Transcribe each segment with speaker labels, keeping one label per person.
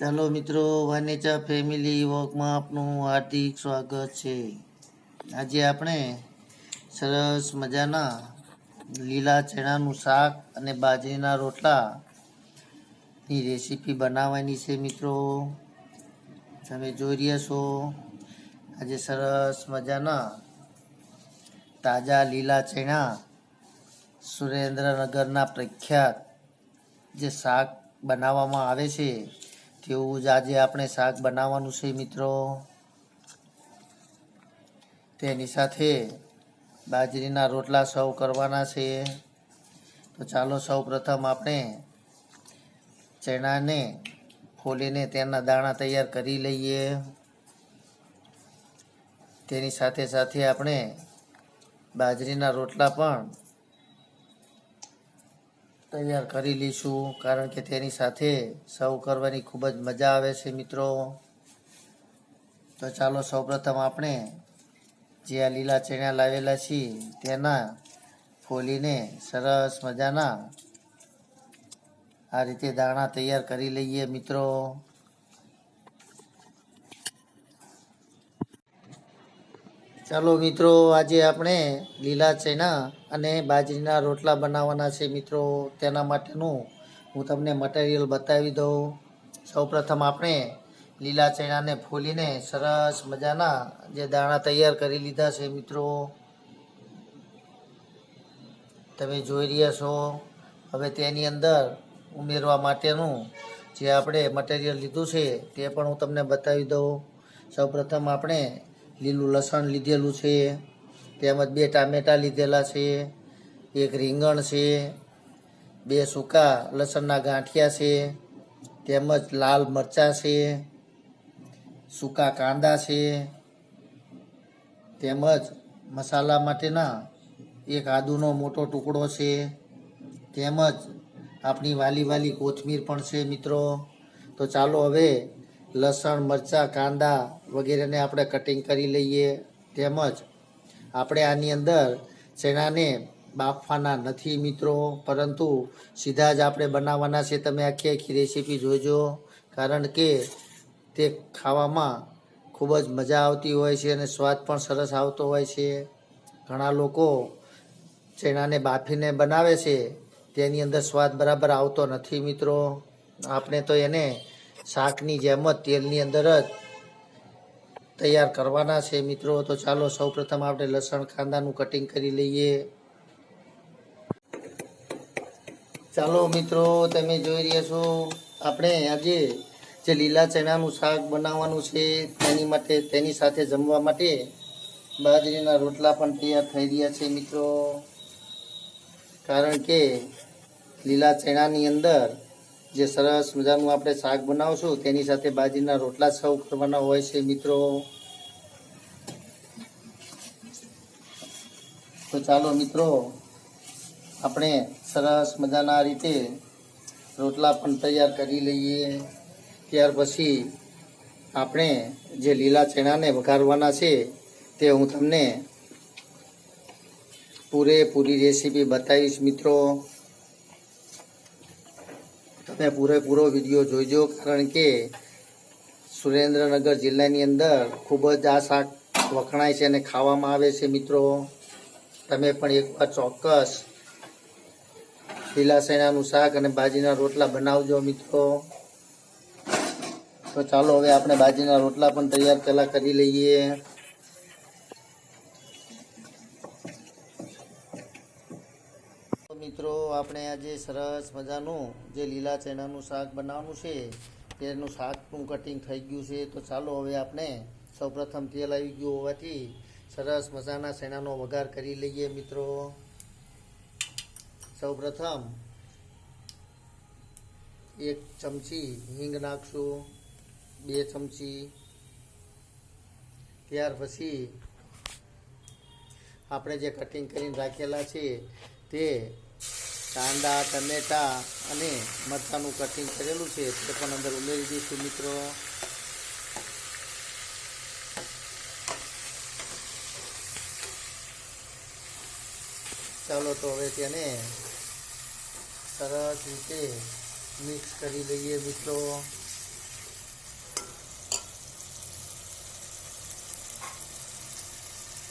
Speaker 1: ચાલો મિત્રો, વાનેચા ફેમિલી વોકમાં આપનું હાર્દિક સ્વાગત છે. આજે આપણે સરસ મજાના લીલા ચણાનું શાક અને બાજરીના રોટલાની રેસીપી બનાવવાની છે મિત્રો. તમે જોઈ રહ્યા છો, આજે સરસ મજાના તાજા લીલા ચણા સુરેન્દ્રનગરના પ્રખ્યાત જે શાક બનાવવામાં આવે છે. તેવું જ આજે આપણે શાક બનાવવાનું છે મિત્રો? તેની સાથે બાજરીના રોટલા સર્વ કરવાના છે. તો ચાલો સૌ પ્રથમ આપણે ચણાને ફોલીને તેના દાણા તૈયાર કરી લઈએ. તેની સાથે સાથે આપણે બાજરીના રોટલા પણ તૈયાર કરી લઈશું, કારણ કે તેની સાથે સર્વ કરવાની ખૂબ જ મજા આવે છે મિત્રો. તો ચાલો સૌપ્રથમ આપણે જે આ લીલા ચણા લાવેલા છીએ, તેના ફોલીને સરસ મજાના આ રીતે દાણા તૈયાર કરી લઈએ મિત્રો. ચાલો મિત્રો, આજે આપણે લીલા ચણા અને બાજરીના રોટલા બનાવવાના છે મિત્રો. તેના માટેનું હું તમને મટીરિયલ બતાવી દઉં. સૌપ્રથમ આપણે લીલા ચણાને ફોલીને સરસ મજાના જે દાણા તૈયાર કરી લીધા છે મિત્રો. તમે જોઈ રહ્યા છો. હવે તેની અંદર ઉમેરવા માટેનું જે આપણે મટીરિયલ લીધું છે તે પણ હું તમને બતાવી દઉં. સૌપ્રથમ આપણે લીલું લસણ લીધેલું છે, તેમજ બે ટામેટાં લીધેલા છે, એક રીંગણ છે, બે સૂકા લસણના ગાંઠિયા છે, તેમજ લાલ મરચાં છે, સૂકા કાંદા છે, તેમજ મસાલા માટેના એક આદુનો મોટો ટુકડો છે, તેમજ આપણી વાલી વાલી કોથમીર પણ છે મિત્રો. તો ચાલો હવે લસણ, મરચાં, કાંદા વગેરેને આપણે કટિંગ કરી લઈએ. તેમજ આપણે આની અંદર ચણાને બાફવાના નથી મિત્રો, પરંતુ સીધા જ આપણે બનાવવાના છે. તમે આખી આખી રેસીપી જોજો, કારણ કે તે ખાવામાં ખૂબ જ મજા આવતી હોય છે અને સ્વાદ પણ સરસ આવતો હોય છે. ઘણા લોકો ચણાને બાફીને બનાવે છે. તેની અંદર સ્વાદ બરાબર આવતો નથી મિત્રો. આપણે તો એને શાકની જેમ જ તેલની અંદર જ તૈયાર કરવાના છે. મિત્રો, તો ચાલો સૌપ્રથમ આપણે લસણ કાંદાનું કટિંગ કરી લઈએ. ચાલો મિત્રો, તમે જોઈ રહ્યા છો, આપણે આજે જે લીલા ચણાનું શાક બનાવવાનું છે, તેની માટે, તેની સાથે જમવા માટે બાજરીના રોટલા પણ તૈયાર થઈ રહ્યા છે, મિત્રો. કારણ કે લીલા ચણાની અંદર જે સરસ મજાનું આપણે શાક બનાવશું, તેની સાથે બાજરીના રોટલા સૌ કરવાના હોય છે, મિત્રો. તો ચાલો, મિત્રો, આપણે સરસ મજાના રીતે રોટલા પણ તૈયાર કરી લઈએ. ત્યાર પછી આપણે જે લીલા ચણાને વઘારવાના છે, તે હું તમને પૂરેપૂરી રેસીપી બતાવીશ, મિત્રો. તમે પૂરેપૂરો વીડિયો જોઈજો, કારણ કે સુરેન્દ્રનગર જિલ્લાની અંદર ખૂબ જ આ શાક વખણાય છે અને ખાવામાં આવે છે. મિત્રો, તમે પણ એકવાર ચોક્કસ લીલા ચણાનું શાક અને બાજીના રોટલા બનાવજો, મિત્રો. તો ચાલો, હવે આપણે બાજીના રોટલા પણ તૈયાર પહેલાં કરી લઈએ તો મિત્રો, આપણે આજે સરસ મજાનું જે લીલા ચણાનું શાક બનાવવાનું છે, તેનું શાકનું કટિંગ થઈ ગયું છે. તો ચાલો હવે આપણે સૌપ્રથમ તેલ આવી ગયું હોવાથી સરસ મજાના ચણાનો વઘાર કરી લઈએ મિત્રો. સૌપ્રથમ એક ચમચી હિંગ નાખશું, બે ચમચી. ત્યાર પછી આપણે જે કટિંગ કરીને રાખેલા છે, તે કાંદા, ટમેટા અને મરચાંનું કટિંગ કરેલું છે. તે પણ અંદર ઉમેરી દઈશું મિત્રો. ચાલો તો હવે તેને સરસ રીતે મિક્સ કરી લઈએ મિત્રો.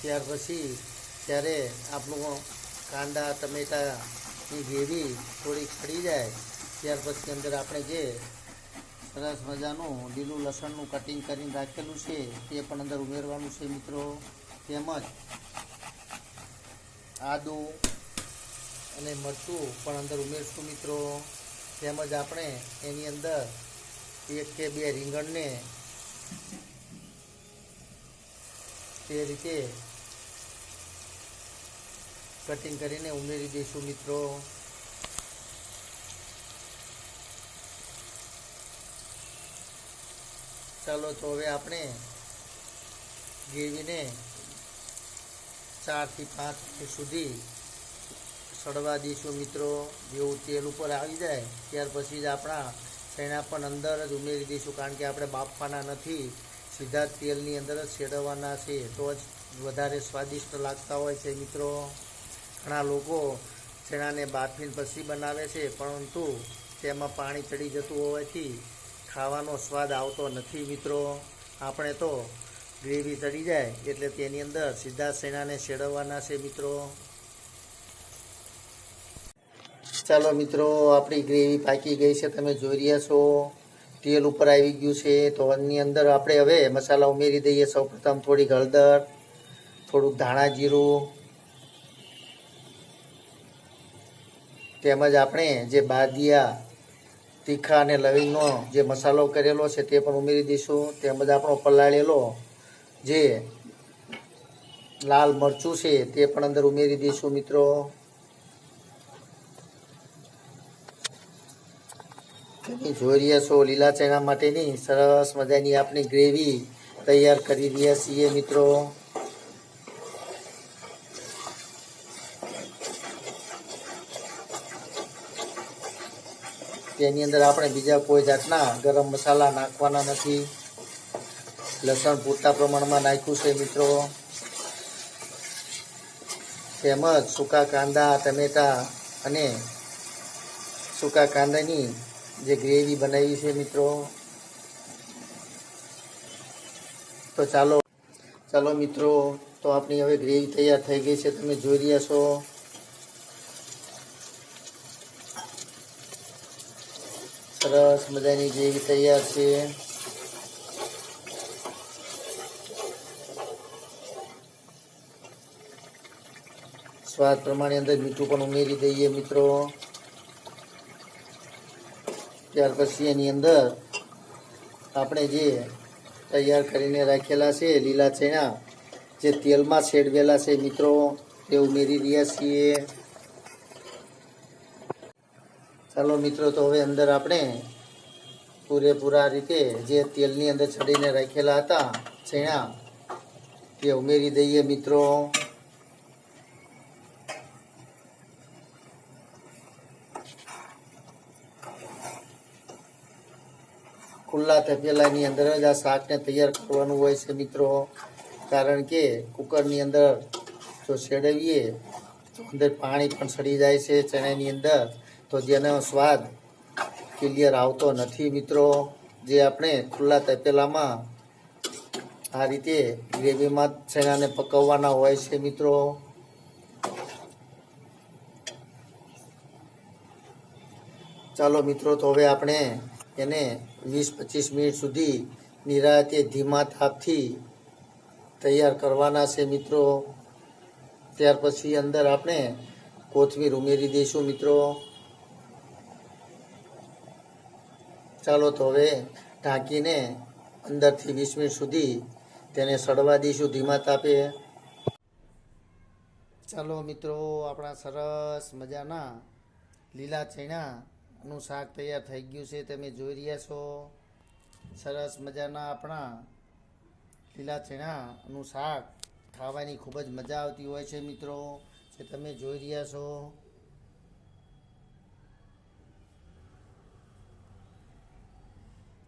Speaker 1: ત્યાર પછી ત્યારે આપણું કાંદા, ટમેટા ટમેટાની ગ્રેવી થોડી ખડી જાય, ત્યાર પછી અંદર આપણે જે સરસ મજાનું લીલું લસણનું કટિંગ કરીને રાખેલું છે, તે પણ અંદર ઉમેરવાનું છે મિત્રો. તેમજ આદું અને મરચું પણ અંદર ઉમેરશું મિત્રો. તેમજ આપણે એની અંદર એક કે બે રીંગણને તે રીતે કટિંગ કરીને ઉમેરી દઈશું મિત્રો. ચાલો તો હવે આપણે ગ્રેવીને ચારથી પાંચ મિનિટ સુધી સડવા દઈશું મિત્રો. જેવું તેલ ઉપર આવી જાય, ત્યાર પછી જ આપણા ચણા પણ અંદર જ ઉમેરી દઈશું, કારણ કે આપણે બાફવાના નથી. સીધા તેલની અંદર જ શેડવવાના છે, તો જ વધારે સ્વાદિષ્ટ લાગતા હોય છે મિત્રો. ઘણા લોકો ચણાને બાફીને પછી બનાવે છે, પરંતુ તેમાં પાણી ચડી જતું હોવાથી ખાવાનો સ્વાદ આવતો નથી મિત્રો. આપણે તો ગ્રેવી ચડી જાય એટલે તેની અંદર સીધા શેણાને શેડવવાના છે મિત્રો. ચાલો મિત્રો, આપણી ગ્રેવી પાકી ગઈ છે, તમે જોઈ રહ્યા છો. તેલ ઉપર આવી ગયું છે, તો એની અંદર આપણે હવે મસાલા ઉમેરી દઈએ. સૌપ્રથમ થોડીક હળદર, થોડુંક ધાણા જીરું તેમજ આપણે જે બાદિયા, તીખા અને લવિંગનો જે મસાલો કરેલો છે તે પણ ઉમેરી દઈશું. તેમજ આપણો પલાળેલો જે લાલ મરચું છે તે પણ અંદર ઉમેરી દઈશું મિત્રો. તમે જોઈ રહ્યા છો લીલા ચણા માટેની સરસ મજાની આપણી ગ્રેવી તૈયાર કરી રહ્યા છીએ મિત્રો. તેની અંદર આપણે બીજા કોઈ જાતના ગરમ મસાલા નાખવાના નથી. લસણ પૂરતા પ્રમાણમાં નાખ્યું છે મિત્રો. તેમજ સૂકા કાંદા, ટમેટા અને સૂકા કાંદાની જે ગ્રેવી બનાવી છે મિત્રો. તો ચાલો ચાલો મિત્રો, તો આપણી હવે ગ્રેવી તૈયાર થઈ ગઈ છે. તમે જોઈ રહ્યા છો. સરસ મજાની ગ્રેવી તૈયાર છે. સ્વાદ પ્રમાણે અંદર મીઠું પણ ઉમેરી દઈએ મિત્રો. ત્યાર પછી એની અંદર આપણે જે તૈયાર કરીને રાખેલા છે લીલા ચણા, જે તેલમાં શેડવેલા છે મિત્રો તે ઉમેરી રહ્યા છીએ. ચાલો મિત્રો, તો હવે અંદર આપણે પૂરેપૂરા રીતે જે તેલની અંદર ચડીને રાખેલા હતા છેણા તે ઉમેરી દઈએ મિત્રો. ખુલ્લા તપેલાની અંદર જ આ શાકને તૈયાર કરવાનું હોય છે મિત્રો. કારણ કે કુકરની અંદર જો શેડવીએ તો અંદર પાણી પણ સડી જાય છે ચણાની અંદર. તો જેનો સ્વાદ ક્લિયર આવતો નથી મિત્રો. જે આપણે ખુલ્લા તપેલામાં આ રીતે ગ્રેવીમાં છેણાને પકવવાના હોય છે મિત્રો. ચાલો મિત્રો, તો હવે આપણે એને વીસ પચીસ મિનિટ સુધી નિરાતે ધીમા તાપથી તૈયાર કરવાના છે મિત્રો. ત્યાર પછી અંદર આપણે કોથમીર ઉમેરી દઈશું મિત્રો. ચાલો તો હવે ઢાંકીને અંદરથી વીસ મિનિટ સુધી તેને સડવા દઈશું ધીમા તાપે. ચાલો મિત્રો, આપણા સરસ મજાના લીલા ચણાનું શાક તૈયાર થઈ ગયું છે. તમે જોઈ રહ્યા છો, સરસ મજાના આપણા લીલા ચણાનું શાક ખાવાની ખૂબ જ મજા આવતી હોય છે મિત્રો, જે તમે જોઈ રહ્યા છો.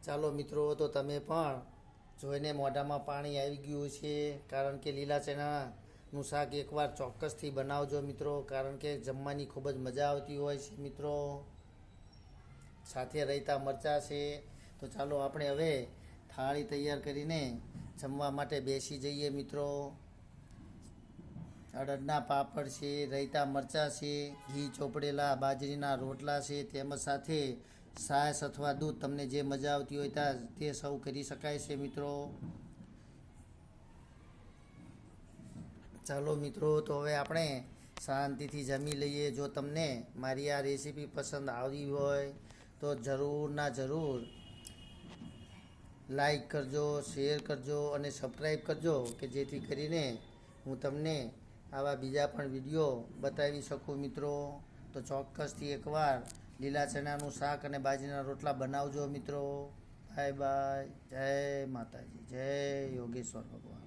Speaker 1: ચાલો મિત્રો, તો તમે પણ જોઈને મોઢામાં પાણી આવી ગયું છે. કારણ કે લીલા ચણાનું શાક એકવાર ચોક્કસથી બનાવજો મિત્રો, કારણ કે જમવાની ખૂબ જ મજા આવતી હોય છે મિત્રો. સાથે રહેતા મરચાં છે. તો ચાલો આપણે હવે થાળી તૈયાર કરીને જમવા માટે બેસી જઈએ મિત્રો. અડદના પાપડ છે, રાયતા મરચાં છે, ઘી ચોપડેલા, બાજરીના રોટલા છે, તેમજ સાથે છાશ અથવા દૂધ તમને જે મજા આવતી હોય ત્યાં તે સૌ કરી શકાય છે મિત્રો. ચાલો મિત્રો, તો હવે આપણે શાંતિથી જમી લઈએ. જો તમને મારી આ રેસીપી પસંદ આવી હોય, તો જરૂર ના જરૂર લાઈક કરજો, શેર કરજો અને સબસ્ક્રાઈબ કરજો, કે જેથી કરીને હું તમને આવા બીજા પણ વીડિયો બતાવી શકું મિત્રો. તો ચોક્કસથી એકવાર લીલા ચણાનું શાક અને બાજરીના રોટલા બનાવજો મિત્રો. Bye bye. જય માતાજી. જય યોગેશ્વર ભગવાન.